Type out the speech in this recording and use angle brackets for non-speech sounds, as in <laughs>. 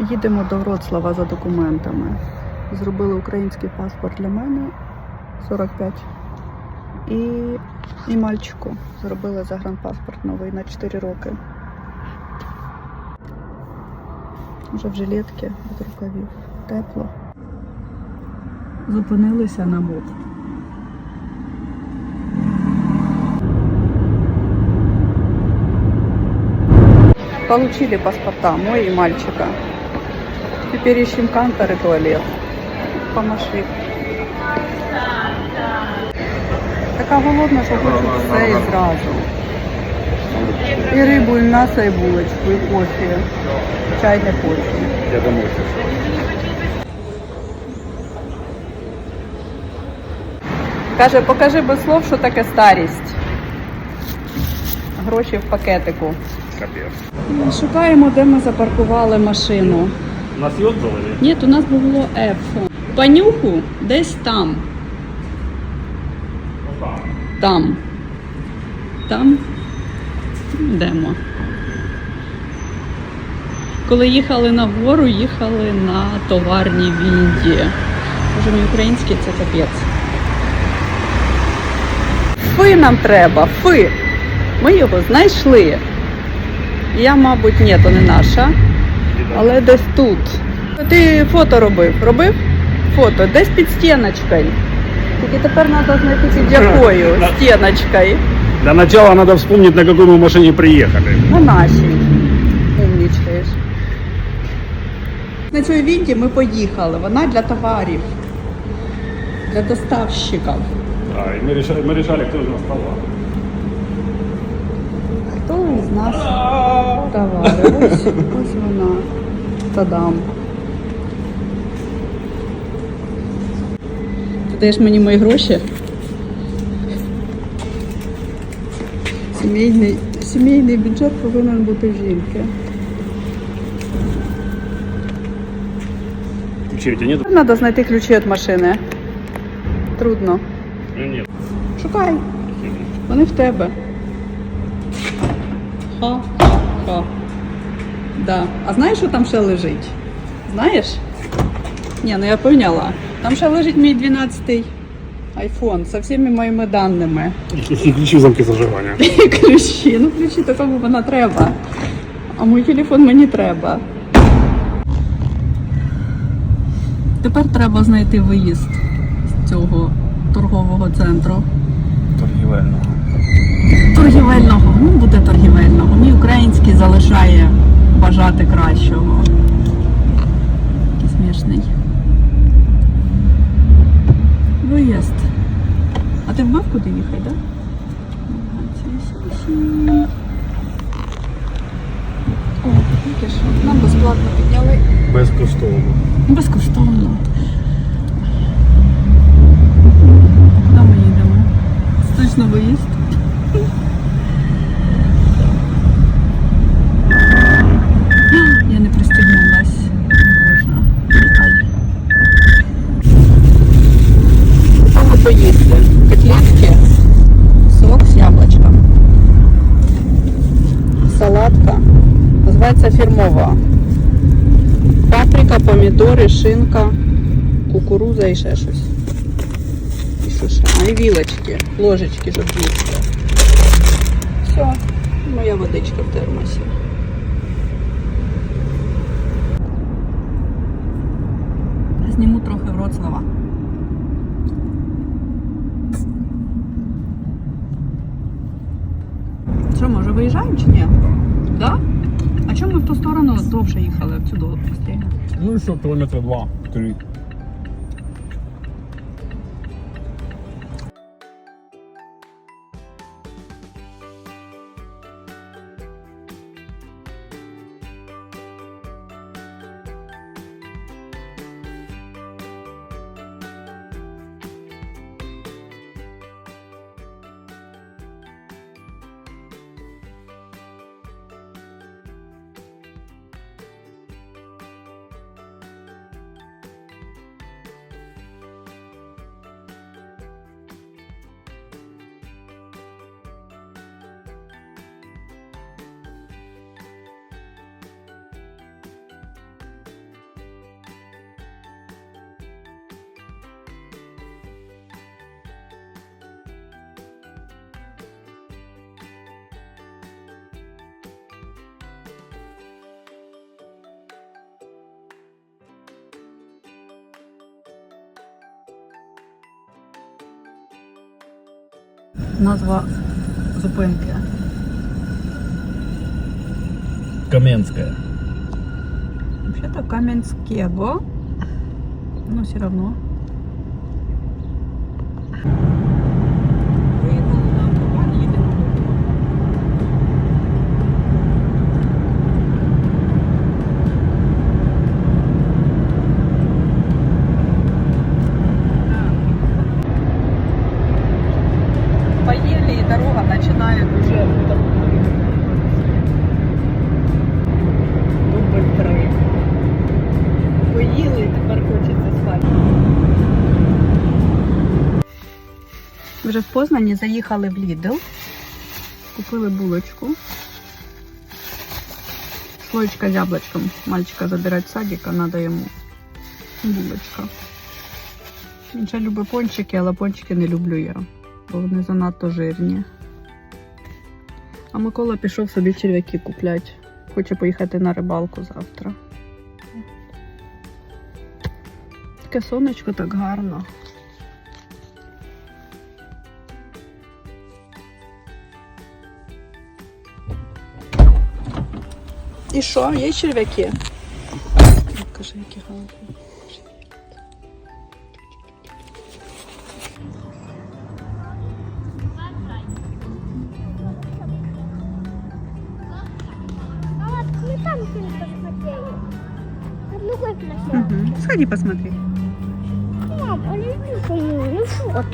Їдемо до Вроцлава за документами. Зробили український паспорт для мене 45. І, і мальчику зробили загранпаспорт новий на 4 роки. Вже в жилетці без рукавів. Тепло. Зупинилися на бот. Получили паспорта, мой и мальчика. Теперь ищем кантор и туалет. Помаши. Така голодна, що хочу все і зразу. І рибу, і м'ясо, і булочку, і кофе. Чай не хочу. Я домой. Каже, покажи без слов, що таке старість. Гроші в пакетику. Капец. Шукаємо, де ми запаркували машину. Нас ёбнули? Ні, у нас було F. Панюху десь там. Там. Там йдемо. Коли їхали на гору, їхали на товарній вінді. Може, мій український це капець. Фи нам треба, фи. Ми його знайшли. Я, мабуть, ні, то не наша Але десь тут. Ти фото робив? Робив? Фото, десь під стіночкою. Тільки тепер треба знайти під якою Да. стіночкою. Для начала надо вспомнить, на какой мы машине приехали. На нашій. Умнічаєш. На цій вінді ми поїхали. Вона для товарів, для доставщиків. Да, и мы решали, мы решали кто из нас товар. Нас товари? Ось, ось вона. Тадам. Ти даєш мені мої гроші? Сімейний, сімейний бюджет повинен бути в жінки. Ключей у тебя нет? Треба знайти ключі від машини. Трудно. Ну, нет. Шукай. Вони в тебе. Ха-ха-ха. Да. А знаєш, що там ще лежить? Знаєш? Ні, ну я поняла. Там ще лежить мій 12-й айфон со всіма моїми даними. И ключи в замке зажигания. <laughs> І ключі. Ну, ключі то кому вона треба. А мій телефон мені треба. Тепер треба знайти виїзд з цього торгового центру. Торгівельно. Торгівельного, ну буде торгівельного. Мій український залишає бажати кращого. Який смішний. Виїзд. А ти вбив куди їхати, так? Да? О, бачиш, нам безплатно підняли. Безкоштовно. Безкоштовно. Куди ми їдемо? Це точно виїзд. <gasps> Я не пристегнулась. Боже. Ай. Що ви поїсти? Котлетки, сок з яблучком. Салатка. Називається фірмова. Паприка, помідори, шинка, кукуруза і ще щось. І що ще? А, і вілочки, ложечки, щоб їсти. Все, моя водичка в термосі. Зніму трохи Вроцлава. Що, може, виїжджаємо чи ні? Да? Чому ми в ту сторону довше їхали, в цю довго постійно? Ну що кілометри два, три. Назва зупинки. Каменская. Вообще-то Каменского. Но все равно. Виїхали на автобан, їдемо. Поели, и дорога начинает уже Дубль три. Поїли і тепер хочеться спати. Вже в Познані заїхали в Лідл, купили булочку. Слоєчка з яблучком. Мальчика забирати з садика, треба йому булочка. Він ще любить пончики, але пончики не люблю я, бо вони занадто жирні. А Микола пішов собі черв'яки купляти. Хоче поїхати на рибалку завтра. Таке сонечко так гарно. І що, є черв'яки? Кажи, які гарні. Угу. Сходи посмотри. Мам, а не ну что?